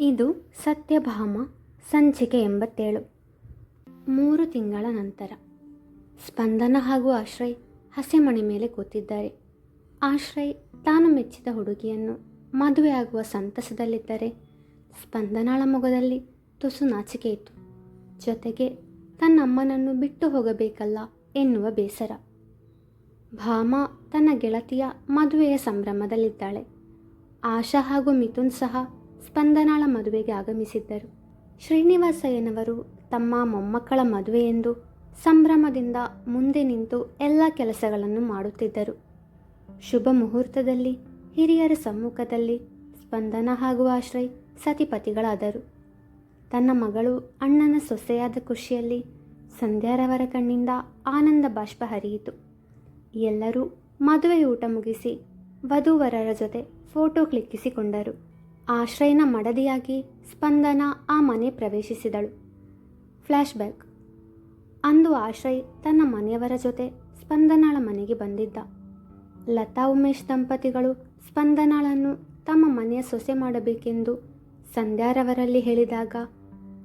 ಇದು ಸತ್ಯಭಾಮ ಸಂಚಿಕೆ ಎಂಬತ್ತೇಳು. ಮೂರು ತಿಂಗಳ ನಂತರ ಸ್ಪಂದನ ಹಾಗೂ ಆಶ್ರಯ್ ಹಸೆಮಣೆ ಮೇಲೆ ಕೂತಿದ್ದಾರೆ. ಆಶ್ರಯ್ ತಾನು ಮೆಚ್ಚಿದ ಹುಡುಗಿಯನ್ನು ಮದುವೆಯಾಗುವ ಸಂತಸದಲ್ಲಿದ್ದರೆ ಸ್ಪಂದನಾಳ ಮೊಗದಲ್ಲಿ ತುಸು ನಾಚಿಕೆ ಇತ್ತು. ಜೊತೆಗೆ ತನ್ನಮ್ಮನನ್ನು ಬಿಟ್ಟು ಹೋಗಬೇಕಲ್ಲ ಎನ್ನುವ ಬೇಸರ. ಭಾಮ ತನ್ನ ಗೆಳತಿಯ ಮದುವೆಯ ಸಂಭ್ರಮದಲ್ಲಿದ್ದಾಳೆ. ಆಶಾ ಹಾಗೂ ಮಿಥುನ್ ಸಹ ಸ್ಪಂದನಾಳ ಮದುವೆಗೆ ಆಗಮಿಸಿದ್ದರು. ಶ್ರೀನಿವಾಸಯ್ಯನವರು ತಮ್ಮ ಮೊಮ್ಮಕ್ಕಳ ಮದುವೆ ಎಂದು ಸಂಭ್ರಮದಿಂದ ಮುಂದೆ ನಿಂತು ಎಲ್ಲ ಕೆಲಸಗಳನ್ನು ಮಾಡುತ್ತಿದ್ದರು. ಶುಭ ಮುಹೂರ್ತದಲ್ಲಿ ಹಿರಿಯರ ಸಮ್ಮುಖದಲ್ಲಿ ಸ್ಪಂದನ ಹಾಗೂ ಆಶ್ರಯ್ ಸತಿಪತಿಗಳಾದರು. ತನ್ನ ಮಗಳು ಅಣ್ಣನ ಸೊಸೆಯಾದ ಖುಷಿಯಲ್ಲಿ ಸಂಧ್ಯಾರವರ ಕಣ್ಣಿಂದ ಆನಂದ ಬಾಷ್ಪ ಹರಿಯಿತು. ಎಲ್ಲರೂ ಮದುವೆ ಊಟ ಮುಗಿಸಿ ವಧುವರರ ಜೊತೆ ಫೋಟೋ ಕ್ಲಿಕ್ಕಿಸಿಕೊಂಡರು. ಆಶ್ರಯನ ಮಡದಿಯಾಗಿ ಸ್ಪಂದನ ಆ ಮನೆ ಪ್ರವೇಶಿಸಿದಳು. Flash back. ಅಂದು ಆಶ್ರಯ್ ತನ್ನ ಮನೆಯವರ ಜೊತೆ ಸ್ಪಂದನಾಳ ಮನೆಗೆ ಬಂದಿದ್ದ. ಲತಾ ಉಮೇಶ್ ದಂಪತಿಗಳು ಸ್ಪಂದನಾಳನ್ನು ತಮ್ಮ ಮನೆಯ ಸೊಸೆ ಮಾಡಬೇಕೆಂದು ಸಂಧ್ಯಾರವರಲ್ಲಿ ಹೇಳಿದಾಗ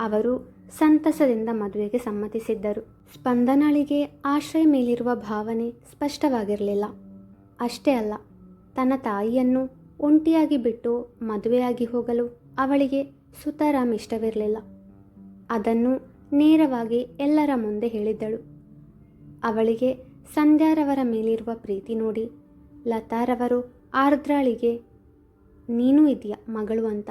ಅವರು ಸಂತಸದಿಂದ ಮದುವೆಗೆ ಸಮ್ಮತಿಸಿದ್ದರು. ಸ್ಪಂದನಾಳಿಗೆ ಆಶ್ರಯ ಮೇಲಿರುವ ಭಾವನೆ ಸ್ಪಷ್ಟವಾಗಿರಲಿಲ್ಲ. ಅಷ್ಟೇ ಅಲ್ಲ, ತನ್ನ ತಾಯಿಯನ್ನು ಒಂಟಿಯಾಗಿ ಬಿಟ್ಟು ಮದುವೆಯಾಗಿ ಹೋಗಲು ಅವಳಿಗೆ ಸುತಾರಾಮ್ ಇಷ್ಟವಿರಲಿಲ್ಲ. ಅದನ್ನು ನೇರವಾಗಿ ಎಲ್ಲರ ಮುಂದೆ ಹೇಳಿದ್ದಳು. ಅವಳಿಗೆ ಸಂಧ್ಯಾರವರ ಮೇಲಿರುವ ಪ್ರೀತಿ ನೋಡಿ, ಲತಾರವರು ಆರ್ದ್ರಾಳಿಗೆ, ನೀನು ಇದೆಯಾ ಮಗಳು ಅಂತ.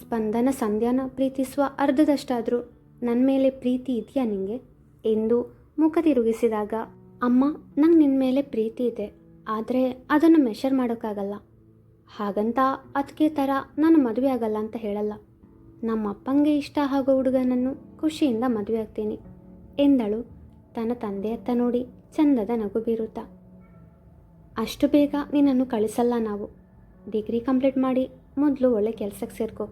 ಸ್ಪಂದನ ಸಂಧ್ಯಾನ ಪ್ರೀತಿಸುವ ಅರ್ಧದಷ್ಟಾದರೂ ನನ್ನ ಮೇಲೆ ಪ್ರೀತಿ ಇದೆಯಾ ನಿಂಗೆ? ಎಂದು ಮುಖ ತಿರುಗಿಸಿದಾಗ ಅಮ್ಮ, ನಂಗೆ ನಿನ್ನ ಮೇಲೆ ಪ್ರೀತಿ ಇದೆ. ಆದರೆ ಅದನ್ನು ಮೆಷರ್ ಮಾಡೋಕ್ಕಾಗಲ್ಲ. ಹಾಗಂತ ಅದಕ್ಕೆ ಥರ ನಾನು ಮದುವೆ ಆಗಲ್ಲ ಅಂತ ಹೇಳಲ್ಲ. ನಮ್ಮ ಅಪ್ಪಂಗೆ ಇಷ್ಟ ಆಗೋ ಹುಡುಗನನ್ನು ಖುಷಿಯಿಂದ ಮದುವೆ ಆಗ್ತೀನಿ. ಎಂದಳು ತನ್ನ ತಂದೆಯತ್ತ ನೋಡಿ ಚಂದದ ನಗು ಬೀರುತ್ತಾ. ಅಷ್ಟು ಬೇಗ ನಿನ್ನನ್ನು ಕಳಿಸಲ್ಲ ನಾವು. ಡಿಗ್ರಿ ಕಂಪ್ಲೀಟ್ ಮಾಡಿ ಮೊದಲು ಒಳ್ಳೆ ಕೆಲಸಕ್ಕೆ ಸೇರ್ಕೊ.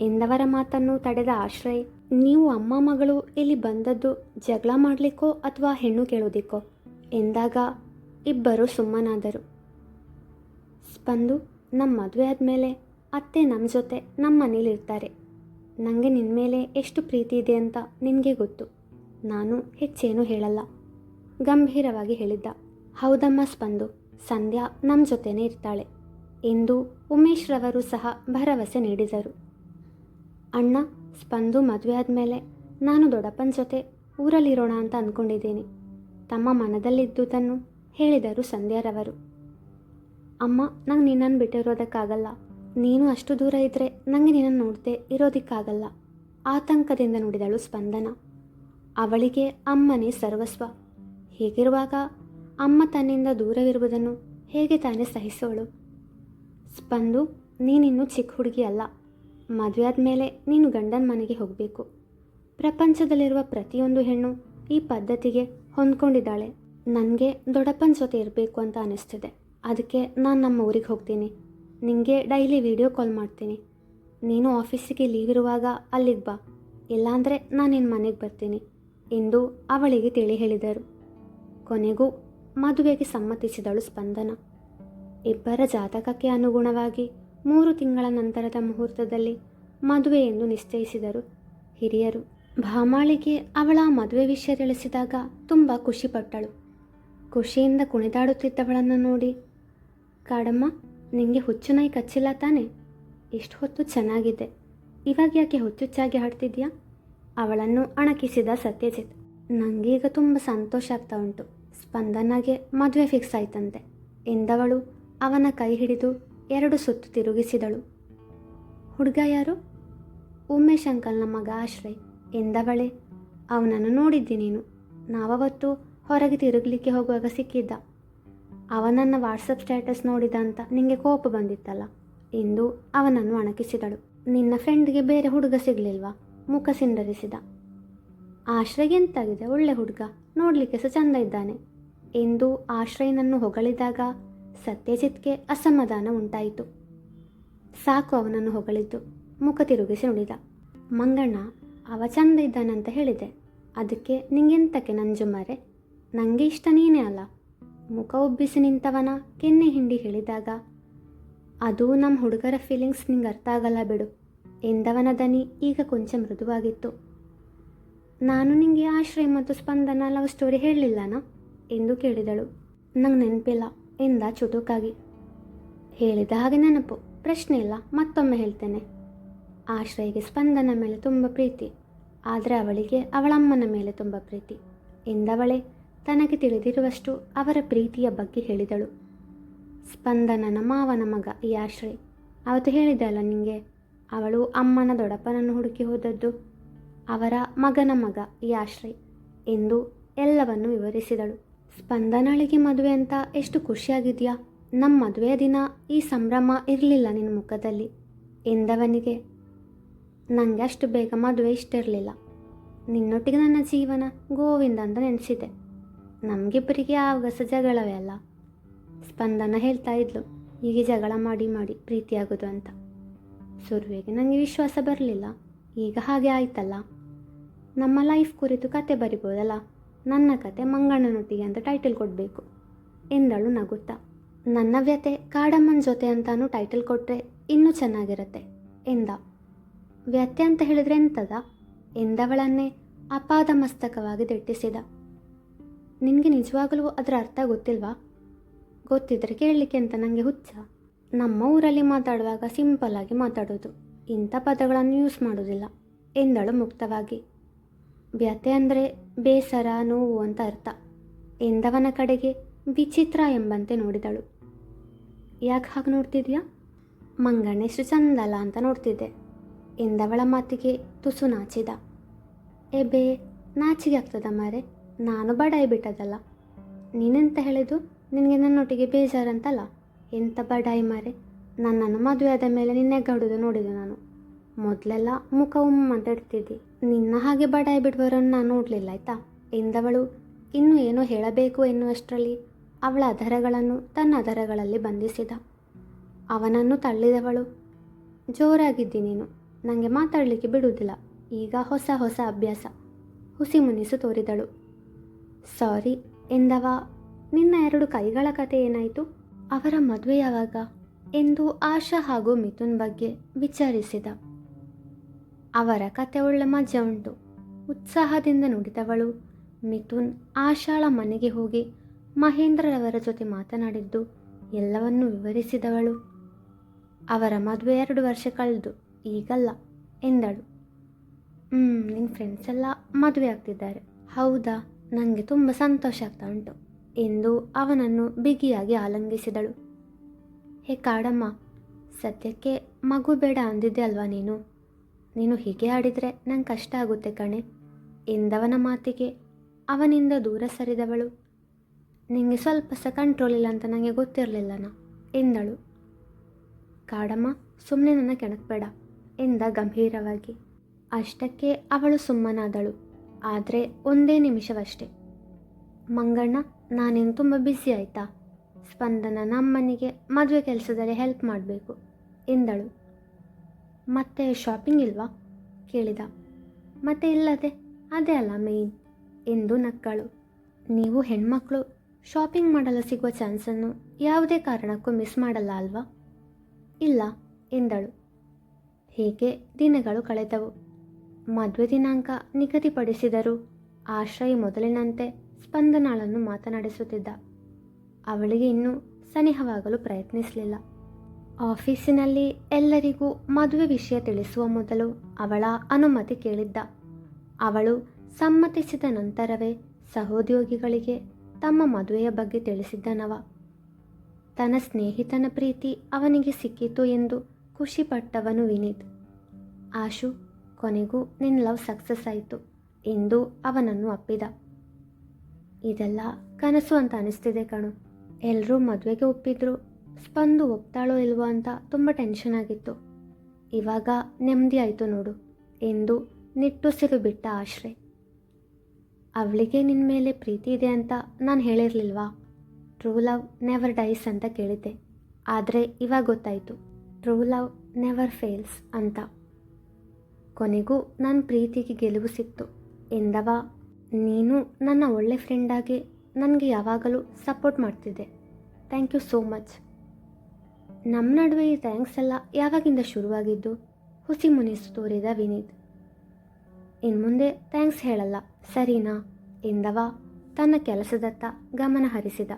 ಎಂದವರ ಮಾತನ್ನು ತಡೆದ ಆಶ್ರಯ್, ನೀವು ಅಮ್ಮ ಮಗಳು ಇಲ್ಲಿ ಬಂದದ್ದು ಜಗಳ ಮಾಡಲಿಕ್ಕೋ ಅಥವಾ ಹೆಣ್ಣು ಕೇಳೋದಿಕ್ಕೋ? ಎಂದಾಗ ಇಬ್ಬರು ಸುಮ್ಮನಾದರು. ಸ್ಪಂದು ನಮ್ಮ ಮದುವೆ ಆದಮೇಲೆ ಅತ್ತೆ ನಮ್ಮ ಜೊತೆ ನಮ್ಮ ಮನೇಲಿ ಇರ್ತಾರೆ. ನನಗೆ ನಿನ್ನ ಮೇಲೆ ಎಷ್ಟು ಪ್ರೀತಿ ಇದೆ ಅಂತ ನಿನಗೆ ಗೊತ್ತು. ನಾನು ಹೆಚ್ಚೇನೂ ಹೇಳಲ್ಲ. ಗಂಭೀರವಾಗಿ ಹೇಳಿದ್ದ. ಹೌದಮ್ಮ ಸ್ಪಂದು. ಸಂಧ್ಯಾ ನಮ್ಮ ಜೊತೆನೇ ಇರ್ತಾಳೆ. ಎಂದು ಉಮೇಶ್ರವರು ಸಹ ಭರವಸೆ ನೀಡಿದರು. ಅಣ್ಣ, ಸ್ಪಂದು ಮದುವೆ ಆದಮೇಲೆ ನಾನು ದೊಡ್ಡಪ್ಪನ ಜೊತೆ ಊರಲ್ಲಿರೋಣ ಅಂತ ಅಂದ್ಕೊಂಡಿದ್ದೀನಿ ತಮ್ಮ ಮನದಲ್ಲಿದ್ದುದನ್ನು ಹೇಳಿದರು ಸಂಧ್ಯಾರವರು ಅಮ್ಮ, ನಂಗೆ ನಿನ್ನನ್ನು ಬಿಟ್ಟಿರೋದಕ್ಕಾಗಲ್ಲ. ನೀನು ಅಷ್ಟು ದೂರ ಇದ್ದರೆ ನನಗೆ ನಿನ್ನನ್ನು ನೋಡದೆ ಇರೋದಕ್ಕಾಗಲ್ಲ. ಆತಂಕದಿಂದ ನುಡಿದಳು ಸ್ಪಂದನ. ಅವಳಿಗೆ ಅಮ್ಮನೇ ಸರ್ವಸ್ವ. ಹೀಗಿರುವಾಗ ಅಮ್ಮ ತನ್ನಿಂದ ದೂರವಿರುವುದನ್ನು ಹೇಗೆ ತಾನೇ ಸಹಿಸೋಳು? ಸ್ಪಂದು, ನೀನಿನ್ನೂ ಚಿಕ್ಕ ಹುಡುಗಿ ಅಲ್ಲ. ಮದುವೆ ಆದಮೇಲೆ ನೀನು ಗಂಡನ ಮನೆಗೆ ಹೋಗಬೇಕು. ಪ್ರಪಂಚದಲ್ಲಿರುವ ಪ್ರತಿಯೊಂದು ಹೆಣ್ಣು ಈ ಪದ್ಧತಿಗೆ ಹೊಂದ್ಕೊಂಡಿದ್ದಾಳೆ. ನನಗೆ ದೊಡ್ಡಪ್ಪನ ಜೊತೆ ಇರಬೇಕು ಅಂತ ಅನ್ನಿಸ್ತಿದೆ ಅದಕ್ಕೆ ನಾನು ನಮ್ಮ ಊರಿಗೆ ಹೋಗ್ತೀನಿ. ನಿಮಗೆ ಡೈಲಿ ವಿಡಿಯೋ ಕಾಲ್ ಮಾಡ್ತೀನಿ. ನೀನು ಆಫೀಸಿಗೆ ಲೀವ್ ಇರುವಾಗ ಅಲ್ಲಿಗೆ ಬಾ. ಇಲ್ಲಾಂದರೆ ನಾನು ನಿನ್ನ ಮನೆಗೆ ಬರ್ತೀನಿ, ಎಂದು ಅವಳಿಗೆ ತಿಳಿ ಹೇಳಿದರು. ಕೊನೆಗೂ ಮದುವೆಗೆ ಸಮ್ಮತಿಸಿದಳು ಸ್ಪಂದನ. ಇಬ್ಬರ ಜಾತಕಕ್ಕೆ ಅನುಗುಣವಾಗಿ ಮೂರು ತಿಂಗಳ ನಂತರದ ಮುಹೂರ್ತದಲ್ಲಿ ಮದುವೆ ಎಂದು ನಿಶ್ಚಯಿಸಿದರು. ಹಿರಿಯರು ಭಾಮಾಳಿಗೆ ಅವಳ ಮದುವೆ ವಿಷಯ ತಿಳಿಸಿದಾಗ ತುಂಬ ಖುಷಿಪಟ್ಟಳು ಖುಷಿಯಿಂದ ಕುಣಿದಾಡುತ್ತಿದ್ದವಳನ್ನು ನೋಡಿ ಕಾಡಮ್ಮ, ನಿಂಗೆ ಹುಚ್ಚು ನಾಯಿ ಕಚ್ಚಿಲ್ಲ ತಾನೆ? ಇಷ್ಟು ಹೊತ್ತು ಚೆನ್ನಾಗಿದೆ. ಇವಾಗ ಯಾಕೆ ಹುಚ್ಚುಚ್ಚಾಗಿ ಹಾಡ್ತಿದ್ಯಾ? ಅವಳನ್ನು ಅಣಕಿಸಿದ ಸತ್ಯಜಿತ್. ನನಗೀಗ ತುಂಬ ಸಂತೋಷ ಆಗ್ತಾ ಉಂಟು. ಸ್ಪಂದನಾಗೆ ಮದುವೆ ಫಿಕ್ಸ್ ಆಯ್ತಂತೆ. ಎಂದವಳು ಅವನ ಕೈ ಹಿಡಿದು ಎರಡು ಸುತ್ತು ತಿರುಗಿಸಿದಳು. ಹುಡುಗ ಯಾರು? ಉಮೇಶ್ ಅಂಕಲ್ನ ಮಗ ಆಶ್ರಯ್ ಎಂದವಳೆ. ಅವನನ್ನು ನೋಡಿದ್ದಿ ನೀನು. ನಾವವತ್ತು ಹೊರಗೆ ತಿರುಗಲಿಕ್ಕೆ ಹೋಗುವಾಗ ಸಿಕ್ಕಿದ್ದ. ಅವನನ್ನು ವಾಟ್ಸಪ್ ಸ್ಟೇಟಸ್ ನೋಡಿದ ಅಂತ ನಿಂಗೆ ಕೋಪ ಬಂದಿತ್ತಲ್ಲ? ಎಂದು ಅವನನ್ನು ಅಣಕಿಸಿದಳು. ನಿನ್ನ ಫ್ರೆಂಡ್ಗೆ ಬೇರೆ ಹುಡುಗ ಸಿಗಲಿಲ್ವಾ? ಮುಖ ಸಿಂಡರಿಸಿದ. ಆಶ್ರಯ್ ಎಂತಾಗಿದೆ ಒಳ್ಳೆ ಹುಡುಗ? ನೋಡಲಿಕ್ಕೆ ಸಹ ಚಂದ ಇದ್ದಾನೆ. ಎಂದು ಆಶ್ರಯನನ್ನು ಹೊಗಳಿದಾಗ ಸತ್ಯಜಿತ್ಗೆ ಅಸಮಾಧಾನ ಉಂಟಾಯಿತು. ಸಾಕು ಅವನನ್ನು ಹೊಗಳಿದ್ದು. ಮುಖ ತಿರುಗಿಸಿ ನುಡಿದ. ಮಂಗಣ್ಣ, ಅವ ಚಂದ ಇದ್ದಾನಂತ ಹೇಳಿದೆ. ಅದಕ್ಕೆ ನಿಂಗೆಂತಕ್ಕೆ ನಂಜುಮಾರೆ ನನಗೆ ಇಷ್ಟ ನೀನೇ ಅಲ್ಲ. ಮುಖ ಒಬ್ಬಿಸಿ ನಿಂತವನ ಕೆನ್ನೆ ಹಿಂಡಿ ಹೇಳಿದಾಗ, ಅದು ನಮ್ಮ ಹುಡುಗರ ಫೀಲಿಂಗ್ಸ್ ನಿಂಗೆ ಅರ್ಥ ಆಗಲ್ಲ ಬಿಡು ಎಂದವನ ದನಿ ಈಗ ಕೊಂಚ ಮೃದುವಾಗಿತ್ತು. ನಾನು ನಿಂಗೆ ಆಶ್ರಯ ಮತ್ತು ಸ್ಪಂದನ ಲವ್ ಸ್ಟೋರಿ ಹೇಳಲಿಲ್ಲನಾ? ಎಂದು ಕೇಳಿದಳು. ನಂಗೆ ನೆನಪಿಲ್ಲ ಎಂದ ಚುಟುಕಾಗಿ. ಹೇಳಿದ ಹಾಗೆ ನೆನಪು, ಪ್ರಶ್ನೆ ಇಲ್ಲ, ಮತ್ತೊಮ್ಮೆ ಹೇಳ್ತೇನೆ. ಆಶ್ರಯಿಗೆ ಸ್ಪಂದನ ಮೇಲೆ ತುಂಬ ಪ್ರೀತಿ, ಆದರೆ ಅವಳಿಗೆ ಅವಳಮ್ಮನ ಮೇಲೆ ತುಂಬ ಪ್ರೀತಿ ಎಂದವಳೆ ತನಗೆ ತಿಳಿದಿರುವಷ್ಟು ಅವರ ಪ್ರೀತಿಯ ಬಗ್ಗೆ ಹೇಳಿದಳು. ಸ್ಪಂದನನ ಮಾವನ ಮಗ ಯಾಶ್ರೀ ಅವತ್ತು ಹೇಳಿದಲ್ಲ ನಿಮಗೆ ಅವಳು ಅಮ್ಮನ ದೊಡ್ಡಪ್ಪನನ್ನು ಹುಡುಕಿ ಹೋದದ್ದು. ಅವರ ಮಗನ ಮಗ ಯಾಶ್ರೀ ಎಂದು ಎಲ್ಲವನ್ನು ವಿವರಿಸಿದಳು. ಸ್ಪಂದನಳಿಗೆ ಮದುವೆ ಅಂತ ಎಷ್ಟು ಖುಷಿಯಾಗಿದೆಯಾ? ನಮ್ಮ ಮದುವೆಯ ದಿನ ಈ ಸಂಭ್ರಮ ಇರಲಿಲ್ಲ ನಿನ್ನ ಮುಖದಲ್ಲಿ ಎಂದವನಿಗೆ. ನನಗೆ ಅಷ್ಟು ಬೇಗ ಮದುವೆ ಇಷ್ಟ ಇರಲಿಲ್ಲ ನಿನ್ನೊಟ್ಟಿಗೆ ನನ್ನ ಜೀವನ ಗೋವಿಂದ ಅಂತ ನೆನೆಸಿದೆ. ನಮಗಿಬ್ಬರಿಗೆ ಹೊಸ ಜಗಳವೇ ಅಲ್ಲ. ಸ್ಪಂದನ ಹೇಳ್ತಾ ಇದ್ಲು. ಹೀಗೆ ಜಗಳ ಮಾಡಿ ಮಾಡಿ ಪ್ರೀತಿಯಾಗೋದು ಅಂತ. ಸುರ್ವೆಗೆ ನನಗೆ ವಿಶ್ವಾಸ ಬರಲಿಲ್ಲ. ಈಗ ಹಾಗೆ ಆಯ್ತಲ್ಲ? ನಮ್ಮ ಲೈಫ್ ಕುರಿತು ಕತೆ ಬರಿಬೋದಲ್ಲ? ನನ್ನ ಕತೆ ಮಂಗಣ್ಣನೊಟ್ಟಿಗೆ ಅಂತ ಟೈಟಲ್ ಕೊಡಬೇಕು. ಎಂದಳು ನಗುತ್ತಾ. ನನ್ನ ವ್ಯತೆ ಕಾಡಮ್ಮನ ಜೊತೆ ಅಂತಾನು ಟೈಟಲ್ ಕೊಟ್ಟರೆ ಇನ್ನೂ ಚೆನ್ನಾಗಿರುತ್ತೆ, ಎಂದ. ವ್ಯತೆ ಅಂತ ಹೇಳಿದ್ರೆ ಎಂಥದ ಎಂದವಳನ್ನೇ ಅಪಾದ ಮಸ್ತಕವಾಗಿ ದಿಟ್ಟಿಸಿದ. ನಿನಗೆ ನಿಜವಾಗಲೂ ಅದರ ಅರ್ಥ ಗೊತ್ತಿಲ್ವಾ? ಗೊತ್ತಿದ್ರೆ ಕೇಳಲಿಕ್ಕೆ ಅಂತ ನನಗೆ ಹುಚ್ಚ. ನಮ್ಮ ಊರಲ್ಲಿ ಮಾತಾಡುವಾಗ ಸಿಂಪಲ್ ಆಗಿ ಮಾತಾಡೋದು. ಇಂಥ ಪದಗಳನ್ನು ಯೂಸ್ ಮಾಡೋದಿಲ್ಲ. ಎಂದಳು ಮುಕ್ತವಾಗಿ. ವ್ಯತೆ ಅಂದರೆ ಬೇಸರ, ನೋವು ಅಂತ ಅರ್ಥ. ಎಂದವನ ಕಡೆಗೆ ವಿಚಿತ್ರ ಎಂಬಂತೆ ನೋಡಿದಳು. ಯಾಕೆ ಹಾಗೆ ನೋಡ್ತಿದ್ಯಾ? ಮಂಗಣ್ಣೆಷ್ಟು ಚಂದಲ್ಲ ಅಂತ ನೋಡ್ತಿದ್ದೆ. ಎಂದವಳ ಮಾತಿಗೆ ತುಸು ನಾಚಿದ. ಎಬೆ, ನಾಚಿಗೆ ಆಗ್ತದ ಮಾರೆ? ನಾನು ಬಡಾಯಿ ಬಿಟ್ಟದಲ್ಲ. ನೀನೆಂತ ಹೇಳಿದು ನಿನಗೆ ನನ್ನೊಟ್ಟಿಗೆ ಬೇಜಾರಂತಲ್ಲ? ಎಂಥ ಬಡಾಯಿ ಮಾರೆ? ನನ್ನನ್ನು ಮದುವೆ ಆದ ಮೇಲೆ ನಿನ್ನೆ ಗಡುದು ನೋಡಿದೆ ನಾನು. ಮೊದಲೆಲ್ಲ ಮುಖ ಉಮ್ಮಂತ ಇಡ್ತಿದ್ದಿ. ನಿನ್ನ ಹಾಗೆ ಬಡಾಯಿ ಬಿಡುವರನ್ನು ನಾನು ನೋಡಲಿಲ್ಲ, ಆಯಿತಾ? ಎಂದವಳು, ಇನ್ನೂ ಏನೋ ಹೇಳಬೇಕು ಎನ್ನುವಷ್ಟರಲ್ಲಿ ಅವಳ ಅಧರಗಳನ್ನು ತನ್ನ ಅಧರಗಳಲ್ಲಿ ಬಂಧಿಸಿದ. ಅವನನ್ನು ತಳ್ಳಿದವಳು. ಜೋರಾಗಿದ್ದಿ ನೀನು. ನನಗೆ ಮಾತಾಡಲಿಕ್ಕೆ ಬಿಡುವುದಿಲ್ಲ. ಈಗ ಹೊಸ ಹೊಸ ಅಭ್ಯಾಸ. ಹುಸಿ ಮುನಿಸು ತೋರಿದಳು. ಸಾರಿ ಎಂದವ. ನಿನ್ನ ಎರಡು ಕೈಗಳ ಕತೆ ಏನಾಯಿತು? ಅವರ ಮದುವೆ ಯಾವಾಗ? ಎಂದು ಆಶಾ ಹಾಗೂ ಮಿಥುನ್ ಬಗ್ಗೆ ವಿಚಾರಿಸಿದ. ಅವರ ಕತೆ ಒಳ್ಳೆ ಮಜಾ ಉಂಟು. ಉತ್ಸಾಹದಿಂದ ನುಡಿದವಳು ಮಿಥುನ್ ಆಶಾಳ ಮನೆಗೆ ಹೋಗಿ ಮಹೇಂದ್ರರವರ ಜೊತೆ ಮಾತನಾಡಿದ್ದು ಎಲ್ಲವನ್ನೂ ವಿವರಿಸಿದವಳು. ಅವರ ಮದುವೆ ಎರಡು ವರ್ಷ ಕಳೆದು ಈಗಲ್ಲ ಎಂದಳು. ಹ್ಞೂ ನಿನ್ನ ಫ್ರೆಂಡ್ಸ್ ಎಲ್ಲ ಮದುವೆ ಆಗ್ತಿದ್ದಾರೆ. ಹೌದಾ? ನನಗೆ ತುಂಬ ಸಂತೋಷ ಆಗ್ತಾ ಉಂಟು ಎಂದು ಅವನನ್ನು ಬಿಗಿಯಾಗಿ ಆಲಂಗಿಸಿದಳು. ಹೇ ಕಾಡಮ್ಮ, ಸದ್ಯಕ್ಕೆ ಮಗು ಬೇಡ ಅಂದಿದ್ದೆ ಅಲ್ವಾ ನೀನು? ನೀನು ಹೀಗೆ ಆಡಿದರೆ ನಂಗೆ ಕಷ್ಟ ಆಗುತ್ತೆ ಕಣೆ, ಎಂದವನ ಮಾತಿಗೆ ಅವನಿಂದ ದೂರ ಸರಿದವಳು. ನಿಮಗೆ ಸ್ವಲ್ಪ ಸಹ ಕಂಟ್ರೋಲ್ ಇಲ್ಲ ಅಂತ ನನಗೆ ಗೊತ್ತಿರಲಿಲ್ಲನ? ಎಂದಳು. ಕಾಡಮ್ಮ ಸುಮ್ಮನೆ ನನ್ನ ಕೆಣಕಬೇಡ, ಎಂದ ಗಂಭೀರವಾಗಿ. ಅಷ್ಟಕ್ಕೆ ಅವಳು ಸುಮ್ಮನಾದಳು. ಆದರೆ ಒಂದೇ ನಿಮಿಷವಷ್ಟೇ. ಮಂಗಣ್ಣ, ನಾನೇನು ತುಂಬ ಬ್ಯುಸಿ ಆಯಿತಾ? ಸ್ಪಂದನ ನಮ್ಮನಿಗೆ ಮದುವೆ ಕೆಲಸದಲ್ಲಿ ಹೆಲ್ಪ್ ಮಾಡಬೇಕು ಎಂದಳು. ಮತ್ತೆ ಶಾಪಿಂಗ್ ಇಲ್ವಾ? ಕೇಳಿದ. ಮತ್ತೆ ಇಲ್ಲದೆ, ಅದೇ ಅಲ್ಲ ಮೇಯ್ನ್ ಎಂದು ನಕ್ಕಳು. ನೀವು ಹೆಣ್ಮಕ್ಳು ಶಾಪಿಂಗ್ ಮಾಡಲು ಸಿಗುವ ಚಾನ್ಸನ್ನು ಯಾವುದೇ ಕಾರಣಕ್ಕೂ ಮಿಸ್ ಮಾಡಲ್ಲ ಅಲ್ವಾ? ಇಲ್ಲ, ಎಂದಳು. ಹೀಗೆ ದಿನಗಳು ಕಳೆದವು. ಮದುವೆ ದಿನಾಂಕ ನಿಗದಿಪಡಿಸಿದರೂ. ಆಶ್ರಯ ಮೊದಲಿನಂತೆ ಸ್ಪಂದನಾಳನ್ನು ಮಾತನಾಡಿಸುತ್ತಿದ್ದ. ಅವಳಿಗೆ ಇನ್ನೂ ಸನಿಹವಾಗಲು ಪ್ರಯತ್ನಿಸಲಿಲ್ಲ. ಆಫೀಸಿನಲ್ಲಿ ಎಲ್ಲರಿಗೂ ಮದುವೆ ವಿಷಯ ತಿಳಿಸುವ ಮೊದಲು ಅವಳ ಅನುಮತಿ ಕೇಳಿದ್ದ. ಅವಳು ಸಮ್ಮತಿಸಿದ ನಂತರವೇ ಸಹೋದ್ಯೋಗಿಗಳಿಗೆ ತಮ್ಮ ಮದುವೆಯ ಬಗ್ಗೆ ತಿಳಿಸಿದ್ದನವ ತನ್ನ ಸ್ನೇಹಿತನ ಪ್ರೀತಿ ಅವನಿಗೆ ಸಿಕ್ಕಿತು ಎಂದು ಖುಷಿಪಟ್ಟವನು ವಿನೀತ್. ಆಶು ಕೊನೆಗೂ ನಿನ್ನ ಲವ್ ಸಕ್ಸಸ್ ಆಯಿತು ಎಂದು ಅವನನ್ನು ಅಪ್ಪಿದ. ಇದೆಲ್ಲ ಕನಸು ಅಂತ ಅನಿಸ್ತಿದೆ ಕಣು. ಎಲ್ಲರೂ ಮದುವೆಗೆ ಒಪ್ಪಿದ್ರು. ಸ್ಪಂದು ಒಪ್ತಾಳೋ ಇಲ್ವೋ ಅಂತ ತುಂಬ ಟೆನ್ಷನ್ ಆಗಿತ್ತು. ಇವಾಗ ನೆಮ್ಮದಿ ಆಯಿತು ನೋಡು ಎಂದು ನಿಟ್ಟುಸಿರು ಬಿಟ್ಟ ಆಶ್ರಯ್ ಅವಳಿಗೆ ನಿನ್ನ ಮೇಲೆ ಪ್ರೀತಿ ಇದೆ ಅಂತ ನಾನು ಹೇಳಿರಲಿಲ್ವಾ? ಟ್ರೂ ಲವ್ ನೆವರ್ ಡೈಸ್ ಅಂತ ಕೇಳಿದ್ದೆ. ಆದರೆ ಇವಾಗ ಗೊತ್ತಾಯಿತು. ಟ್ರೂ ಲವ್ ನೆವರ್ ಫೇಲ್ಸ್ ಅಂತ. ಕೊನೆಗೂ ನನ್ನ ಪ್ರೀತಿಗೆ ಗೆಲುವು ಸಿಕ್ತು. ಎಂದವ? ನೀನು ನನ್ನ ಒಳ್ಳೆ ಫ್ರೆಂಡಾಗಿ ನನಗೆ ಯಾವಾಗಲೂ ಸಪೋರ್ಟ್ ಮಾಡ್ತಿದ್ದೆ. ಥ್ಯಾಂಕ್ ಯು ಸೋ ಮಚ್ ನಮ್ಮ ನಡುವೆ ಈ ಥ್ಯಾಂಕ್ಸ್ ಎಲ್ಲ ಯಾವಾಗಿಂದ ಶುರುವಾಗಿದ್ದು? ಹುಸಿ ಮುನಿಸು ತೋರಿದ ವಿನೀತ್. ಇನ್ಮುಂದೆ ಥ್ಯಾಂಕ್ಸ್ ಹೇಳಲ್ಲ, ಸರಿನಾ? ಎಂದವ? ತನ್ನ ಕೆಲಸದತ್ತ ಗಮನ ಹರಿಸಿದ.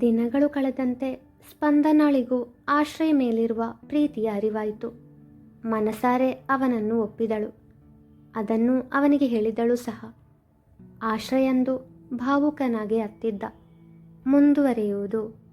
ದಿನಗಳು ಕಳೆದಂತೆ ಸ್ಪಂದನಾಳಿಗೂ ಆಶ್ರಯ ಮೇಲಿರುವ ಪ್ರೀತಿಯ ಅರಿವಾಯಿತು. ಮನಸಾರೆ ಅವನನ್ನು ಒಪ್ಪಿದಳು. ಅದನ್ನು ಅವನಿಗೆ ಹೇಳಿದಳು ಸಹ. ಆಶ್ರಯಂದು ಭಾವುಕನಾಗಿ ಅತ್ತಿದ್ದ. ಮುಂದುವರಿಯುವುದು